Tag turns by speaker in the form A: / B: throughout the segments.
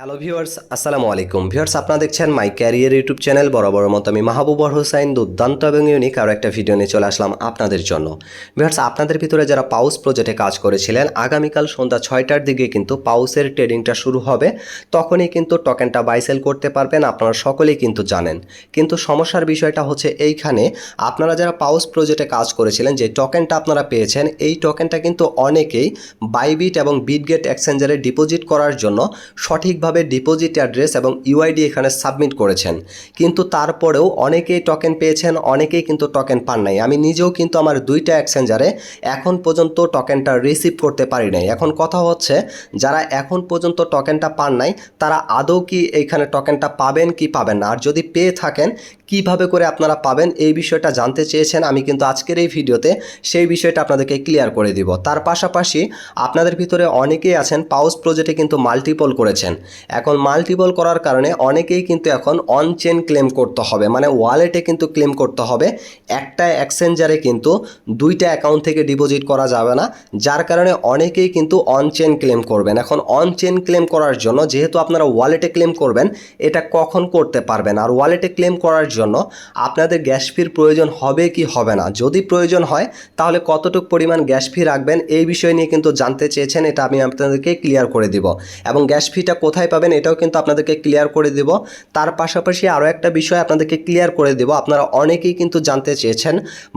A: Hello viewers আসসালামু আলাইকুম viewers আপনারা দেখছেন মাই ক্যারিয়ার ইউটিউব চ্যানেল বরাবর মতো আমি মাহবুবর হোসাইন, দুর্দান্ত এবং ইউনিক আরও একটা ভিডিও নিয়ে চলে আসলাম আপনাদের জন্য। ভিউয়ার্স আপনাদের ভিতরে যারা পাউস প্রজেক্টে কাজ করেছিলেন, আগামীকাল সন্ধ্যা ছয়টার দিকে কিন্তু পাউসের ট্রেডিংটা শুরু হবে। তখনই কিন্তু টোকেনটা বাইসেল করতে পারবেন, আপনারা সকলেই কিন্তু জানেন। কিন্তু সমস্যার বিষয়টা হচ্ছে এইখানে, আপনারা যারা পাউস প্রজেক্টে কাজ করেছিলেন, যে টোকেনটা আপনারা পেয়েছেন, এই টোকেনটা কিন্তু অনেকেই বাইবিট এবং বিটগেট এক্সচেঞ্জারে ডিপোজিট করার জন্য সঠিকভাবে ডিপোজিট অ্যাড্রেস এবং ইউআইডি এখানে সাবমিট করেছেন। কিন্তু তারপরেও অনেকেই টোকেন পেয়েছেন, অনেকেই কিন্তু টোকেন পান নাই। আমি নিজেও কিন্তু আমার দুইটা এক্সচেঞ্জারে এখন পর্যন্ত টোকেনটা রিসিভ করতে পারি নাই। এখন কথা হচ্ছে, যারা এখন পর্যন্ত টোকেনটা পান নাই, তারা আদৌ কি এইখানে টোকেনটা পাবেন কি পাবেন না? আর যদি পেয়ে থাকেন, কীভাবে করে আপনারা পাবেন? এই বিষয়টা জানতে চেয়েছেন। আমি কিন্তু আজকের এই ভিডিওতে সেই বিষয়টা আপনাদেরকে ক্লিয়ার করে দিব। তার পাশাপাশি আপনাদের ভিতরে অনেকেই আছেন পাউস প্রজেক্টে কিন্তু মাল্টিপল করেছেন। এখন মাল্টিপল করার কারণে অনেকেই কিন্তু এখন অন চেন ক্লেম করতে হবে। মানে ওয়ালেটে কিন্তু ক্লেম করতে হবে। একটা এক্সচেঞ্জারে কিন্তু দুইটা অ্যাকাউন্ট থেকে ডিপোজিট করা যাবে না। যার কারণে অনেকেই কিন্তু অন চেন ক্লেম করবেন। এখন অন চেন ক্লেম করার জন্য যেহেতু আপনারা ওয়ালেটে ক্লেম করবেন, এটা কখন করতে পারবেন? আর ওয়ালেটে ক্লেম করার জন্য আপনাদের গ্যাস ফির প্রয়োজন হবে কি হবে না? যদি প্রয়োজন হয়, তাহলে কতটুকু পরিমাণ গ্যাস ফি রাখবেন? এই বিষয় নিয়ে কিন্তু জানতে চেয়েছেন, এটা আমি আপনাদেরকে ক্লিয়ার করে দিব। এবং গ্যাস ফিটা কোথায় পাবেন, এটাও কিন্তু আপনাদেরকে ক্লিয়ার করে দিব। তার পাশাপাশি আরও একটা বিষয় আপনাদেরকে ক্লিয়ার করে দেব। আপনারা অনেকেই কিন্তু জানতে চেয়েছেন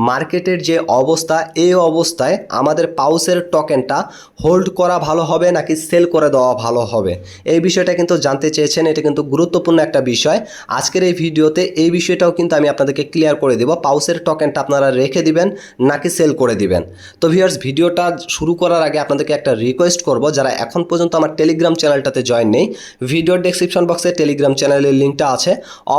A: মার্কেটের যে অবস্থা, এই অবস্থায় আমাদের পাউসের টোকেনটা হোল্ড করা ভালো হবে নাকি সেল করে দেওয়া ভালো হবে? এই বিষয়টা কিন্তু জানতে চেয়েছেন, এটা কিন্তু গুরুত্বপূর্ণ একটা বিষয়। আজকের এই ভিডিওতে এই বিষয়টাও কিন্তু আমি আপনাদেরকে ক্লিয়ার করে দেব। পাউসের টোকেনটা আপনারা রেখে দিবেন নাকি সেল করে দিবেন? তো ভিউয়ার্স ভিডিওটা শুরু করার আগে আপনাদেরকে একটা রিকোয়েস্ট করব, যারা এখন পর্যন্ত আমার টেলিগ্রাম চ্যানেলটাতে জয়েন নেই ভিডিওর ডেসক্রিপশন বক্সে টেলিগ্রাম চ্যানেলের লিঙ্কটা আছে।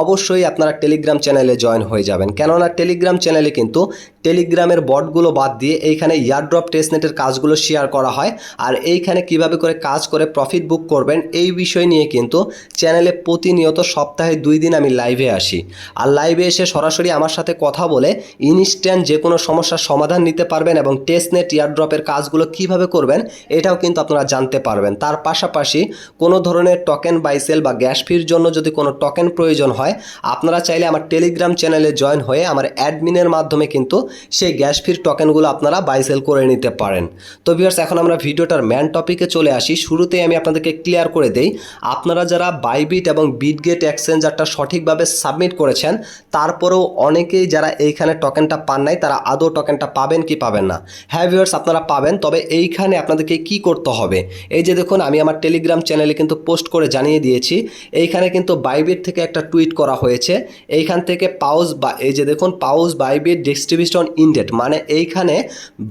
A: অবশ্যই আপনারা টেলিগ্রাম চ্যানেলে জয়েন হয়ে যাবেন। কেননা টেলিগ্রাম চ্যানেলে কিন্তু টেলিগ্রামের বটগুলো বাদ দিয়ে এইখানে ইয়ারড্রপ টেস্টনেটের কাজগুলো শেয়ার করা হয়। আর এইখানে কীভাবে করে কাজ করে প্রফিট বুক করবেন এই বিষয় নিয়ে কিন্তু চ্যানেলে প্রতিনিয়ত সপ্তাহে দুই দিন আমি লাইভে আসি। আর লাইভে এসে সরাসরি আমার সাথে কথা বলে ইনস্ট্যান্ট যে কোনো সমস্যার সমাধান নিতে পারবেন এবং টেস্টনেট ইয়ারড্রপের কাজগুলো কীভাবে করবেন এটাও কিন্তু আপনারা জানতে পারবেন। তার পাশাপাশি কোনো ধরনের টোকেন বাইসেল বা গ্যাস ফির জন্য যদি কোনো টোকেন প্রয়োজন হয়, আপনারা চাইলে আমার টেলিগ্রাম চ্যানেলে জয়েন হয়ে আমার অ্যাডমিনের মাধ্যমে কিন্তু সেই গ্যাস ফির টোকেনগুলো আপনারা বাইসেল করে নিতে পারেন। তো ভিউয়ার্স এখন আমরা ভিডিওটার ম্যান টপিকে চলে আসি। শুরুতেই আমি আপনাদেরকে ক্লিয়ার করে দেই, আপনারা যারা বাইবিট এবং বিটগেট এক্সচেঞ্জারটা সঠিকভাবে সাবমিট করেছেন, তারপরেও অনেকেই যারা এইখানে টোকেনটা পান নাই, তারা আদৌ টোকেনটা পাবেন কি পাবেন না? হ্যাঁ ভিউয়ার্স আপনারা পাবেন, তবে এইখানে আপনাদেরকে কি করতে হবে? এই যে দেখুন, আমি আমার টেলিগ্রাম চ্যানেলে কিন্তু পোস্ট করে জানিয়ে দিয়েছি। এইখানে কিন্তু বাইবিট থেকে একটা টুইট করা হয়েছে। এইখান থেকে পাউস বা এই যে দেখুন পাউস বাইবিট ডিস্ট্রিবিউশন ইনডেট মানে এইখানে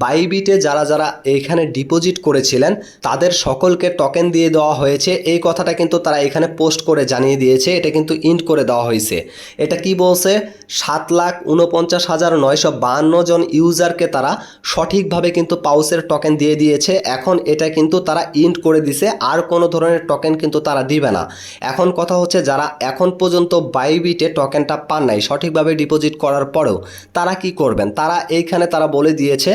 A: বাইবিটে যারা যারা এইখানে ডিপোজিট করেছিলেন, তাদের সকলকে টোকেন দিয়ে দেওয়া হয়েছে। এই কথাটা কিন্তু তারা এখানে পোস্ট করে জানিয়ে দিয়েছে। এটা কিন্তু ইন্ট করে দেওয়া হয়েছে। এটা কি বলছে? সাত লাখ উনপঞ্চাশ হাজার নয়শো বাহান্ন জন ইউজারকে তারা সঠিকভাবে কিন্তু পাউসের টোকেন দিয়ে দিয়েছে। এখন এটা কিন্তু তারা ইন্ট করে দিছে। আর কোনো ধরনের টোকেন কিন্তু তারা দিবে না। এখন কথা হচ্ছে, যারা এখন পর্যন্ত বাইবিটে টোকেনটা পান নাই, সঠিকভাবে ডিপোজিট করার পরেও তারা কি করবেন? তারা এইখানে তারা বলে দিয়েছে,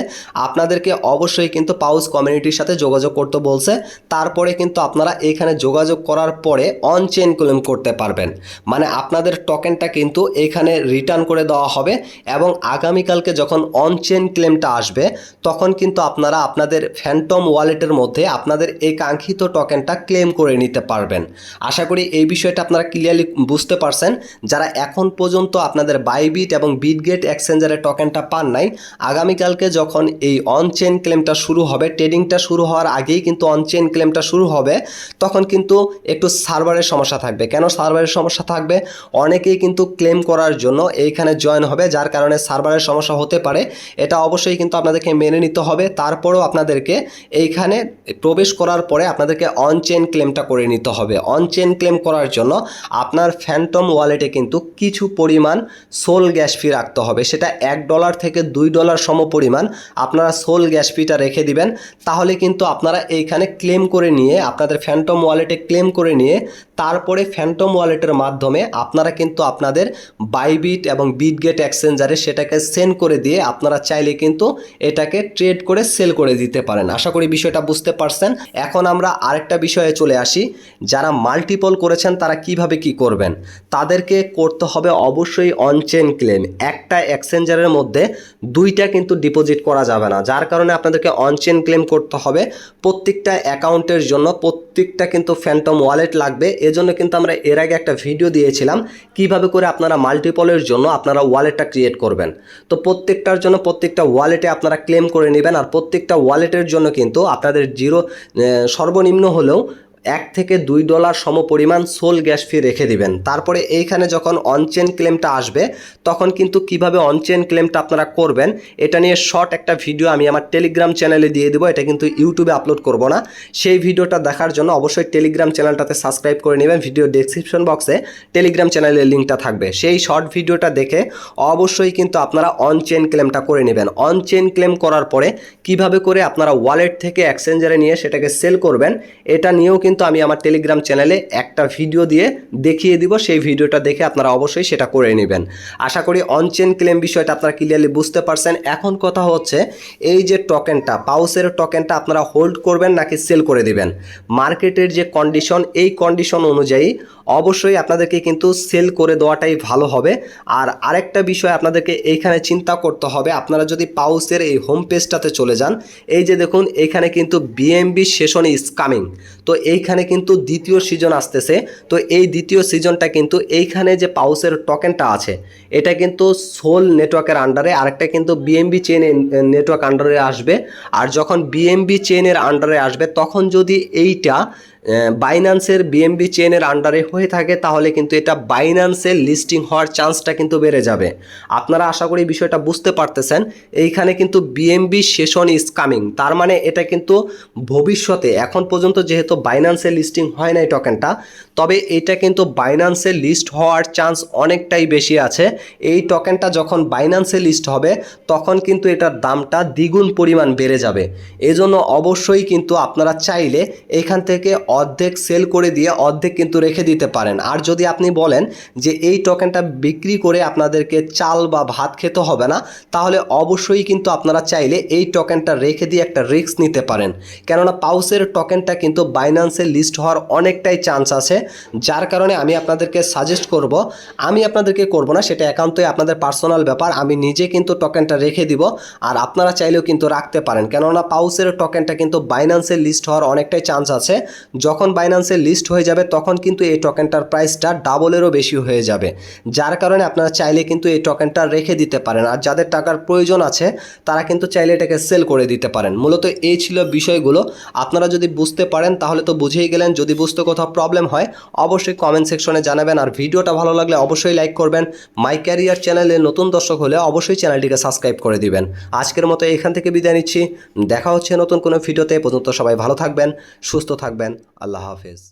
A: আপনাদেরকে অবশ্যই কিন্তু পাউস কমিউনিটির সাথে যোগাযোগ করতে বলছে। তারপরে কিন্তু আপনারা এইখানে যোগাযোগ করার পরে অন চেন ক্লেম করতে পারবেন। মানে আপনাদের টোকেনটা কিন্তু এইখানে রিটার্ন করে দেওয়া হবে এবং আগামীকালকে যখন অন চেন ক্লেমটা আসবে, তখন কিন্তু আপনারা আপনাদের ফ্যান্টম ওয়ালেটের মধ্যে আপনাদের এই কাঙ্ক্ষিত টোকেনটা ক্লেম করে নিতে পারবেন। আশা করি এই বিষয়টা আপনারা ক্লিয়ারলি বুঝতে পারছেন। যারা এখন পর্যন্ত আপনাদের বাইবিট এবং বিটগেট এক্সচেঞ্জারের টোকেনটা পান নাই। আগামীকালকে যখন এই অন চেন ক্লেমটা শুরু হবে ট্রেডিংটা শুরু হওয়ার আগেই কিন্তু অন চেন ক্লেমটা শুরু হবে, তখন কিন্তু একটু সার্ভারের সমস্যা থাকবে। কেন সার্ভারের সমস্যা থাকবে? অনেকেই কিন্তু ক্লেম করার জন্য এইখানে জয়েন হবে, যার কারণে সার্ভারের সমস্যা হতে পারে। এটা অবশ্যই কিন্তু আপনাদেরকে মেনে নিতে হবে। তারপরেও আপনাদেরকে এইখানে প্রবেশ করার পরে আপনাদেরকে অন চেন ক্লেমটা করে নিতে হবে। অন চেন ক্লেম করার জন্য আপনার ফ্যান্টম ওয়ালেটে কিন্তু কিছু পরিমাণ সোল গ্যাস ফি রাখতে হবে। সেটা এক ডলার থেকে দুই ডলার সম পরিমাণ আপনারা সোল গ্যাস ফিটা রেখে দিবেন। তাহলে কিন্তু আপনারা এইখানে ক্লেম করে নিয়ে, আপনাদের ফ্যান্টম ওয়ালেটে ক্লেম করে নিয়ে, তারপরে ফ্যান্টম ওয়ালেটের মাধ্যমে আপনারা কিন্তু আপনাদের বাইবিট এবং বিটগেট এক্সচেঞ্জারে সেটাকে সেন্ড করে দিয়ে আপনারা চাইলে কিন্তু এটাকে ট্রেড করে সেল করে দিতে পারেন। আশা করি বিষয়টা বুঝতে পারছেন। এখন আমরা আরেকটা বিষয়ে চলে আসি। যারা মাল্টিপল করেছেন, তারা কীভাবে কি করবেন? তাদেরকে করতে হবে অবশ্যই অনচেন ক্লেম একটা এক্সচেঞ্জারের মধ্যে দুইটা কিন্তু ডিপোজিট করা যাবে না। যার কারণে আপনাদেরকে অনচেন ক্লেম করতে হবে। প্রত্যেকটা অ্যাকাউন্টের জন্য প্রত্যেকটা কিন্তু ফ্যান্টম ওয়ালেট লাগবে। এজন্য কিন্তু আমরা এর আগে একটা ভিডিও দিয়েছিলাম, কীভাবে করে আপনারা মাল্টিপলের জন্য আপনারা ওয়ালেটটা ক্রিয়েট করবেন। তো প্রত্যেকটার জন্য প্রত্যেকটা ওয়ালেটে আপনারা ক্লেম করে নেবেন, আর প্রত্যেকটা ওয়ালেটের জন্য কিন্তু আপনাদের জিরো সর্বনিম্ন হলেও এক থেকে দুই ডলার সম পরিমাণ সোল গ্যাস ফি রেখে দিবেন। তারপরে এইখানে যখন অনচেন ক্লেমটা আসবে, তখন কিন্তু কীভাবে অনচেন ক্লেমটা আপনারা করবেন, এটা নিয়ে শর্ট একটা ভিডিও আমি আমার টেলিগ্রাম চ্যানেলে দিয়ে দেবো, এটা কিন্তু ইউটিউবে আপলোড করব না। সেই ভিডিওটা দেখার জন্য অবশ্যই টেলিগ্রাম চ্যানেলটাতে সাবস্ক্রাইব করে নেবেন ভিডিও ডেসক্রিপশন বক্সে টেলিগ্রাম চ্যানেলের লিঙ্কটা থাকবে। সেই শর্ট ভিডিওটা দেখে অবশ্যই কিন্তু আপনারা অনচেন ক্লেমটা করে নেবেন। অনচেন ক্লেম করার পরে কীভাবে করে আপনারা ওয়ালেট থেকে এক্সচেঞ্জারে নিয়ে সেটাকে সেল করবেন, এটা নিয়েও কিন্তু আমি আমার টেলিগ্রাম চ্যানেলে একটা ভিডিও দিয়ে দেখিয়ে দিব। সেই ভিডিওটা দেখে আপনারা অবশ্যই সেটা করে নেবেন। আশা করি অনচেন ক্লেম বিষয়টা আপনারা ক্লিয়ারলি বুঝতে পারছেন। এখন কথা হচ্ছে, এই যে টোকেনটা পাউসের টোকেনটা আপনারা হোল্ড করবেন নাকি সেল করে দিবেন? মার্কেটের যে কন্ডিশন এই কন্ডিশন অনুযায়ী অবশ্যই আপনাদেরকে কিন্তু সেল করে দেওয়াটাই ভালো হবে। আর আরেকটা বিষয় আপনাদেরকে এইখানে চিন্তা করতে হবে, আপনারা যদি পাউসের এই হোম পেজটাতে চলে যান, এই যে দেখুন, এইখানে কিন্তু বিএমবি সেশন ইজ কামিং তো এইখানে কিন্তু দ্বিতীয় সিজন আসতেছে, তো এই দ্বিতীয় সিজনটা কিন্তু এইখানে যে পাউসের টোকেনটা আছে, এটা কিন্তু সোল নেটওয়ার্কের আন্ডারে আরেকটা কিন্তু বিএমবি চেন নেটওয়ার্ক আন্ডারে আসবে। আর যখন বিএমবি চেনের আন্ডারে আসবে, তখন যদি এইটা বাইন্যান্সের বিএমবি চেনের আন্ডারে হয়ে থাকে, তাহলে কিন্তু এটা বাইন্যান্সের লিস্টিং হওয়ার চান্সটা কিন্তু বেড়ে যাবে। আপনারা আশা করি বিষয়টা বুঝতে পারতেছেন, এইখানে কিন্তু বিএমবি সেশন ইজ কামিং তার মানে এটা কিন্তু ভবিষ্যতে, এখন পর্যন্ত যেহেতু বাইন্যান্সের লিস্টিং হয় না এই টোকেনটা তবে এটা কিন্তু বাইন্যান্সে লিস্ট হওয়ার চান্স অনেকটাই বেশি আছে। এই টোকেনটা যখন বাইন্যান্সে লিস্ট হবে, তখন কিন্তু এটার দামটা দ্বিগুণ পরিমাণ বেড়ে যাবে। এজন্য অবশ্যই কিন্তু আপনারা চাইলে এখান থেকে অর্ধেক সেল করে দিয়ে অর্ধেক কিন্তু রেখে দিতে পারেন। আর যদি আপনি বলেন যে এই টোকেনটা বিক্রি করে আপনাদেরকে চাল বা ভাত খেতে হবে না, তাহলে অবশ্যই কিন্তু আপনারা চাইলে এই টোকেনটা রেখে দিয়ে একটা রিস্ক নিতে পারেন। কেননা পাউসের টোকেনটা কিন্তু বাইন্যান্সে লিস্ট হওয়ার অনেকটাই চান্স আছে। যার কারণে আমি আপনাদেরকে সাজেস্ট করব, আমি আপনাদেরকে করব না, সেটা একান্তই আপনাদের পার্সোনাল ব্যাপার, আমি নিজে কিন্তু টোকেনটা রেখে দিব, আর আপনারা চাইলেও কিন্তু রাখতে পারেন। কেননা পাউসের টোকেনটা কিন্তু বাইন্যান্সে লিস্ট হওয়ার অনেকটাই চান্স আছে। যখন বাইন্যান্সে লিস্ট হয়ে যাবে, তখন কিন্তু এই টোকেনটার প্রাইসটা ডাবলেরও বেশি হয়ে যাবে। যার কারণে আপনারা চাইলে কিন্তু এই টোকেনটা রেখে দিতে পারেন। আর যাদের টাকার প্রয়োজন আছে, তারা কিন্তু চাইলে এটাকে সেল করে দিতে পারেন। মূলত এই ছিল বিষয়গুলো। আপনারা যদি বুঝতে পারেন, তাহলে তো বুঝেই গেলেন। যদি বুঝতে কোথাও প্রবলেম হয়, অবশ্যই কমেন্ট সেকশনে জানাবেন। আর ভিডিওটা ভালো লাগলে অবশ্যই লাইক করবেন। মাই ক্যারিয়ার চ্যানেলে নতুন দর্শক হলে অবশ্যই চ্যানেলটিকে সাবস্ক্রাইব করে দিবেন। আজকের মতো এখান থেকে বিদায় নিচ্ছি। দেখা হচ্ছে নতুন কোনো ভিডিওতে। পর্যন্ত সবাই ভালো থাকবেন, সুস্থ থাকবেন। আল্লাহ হাফেজ।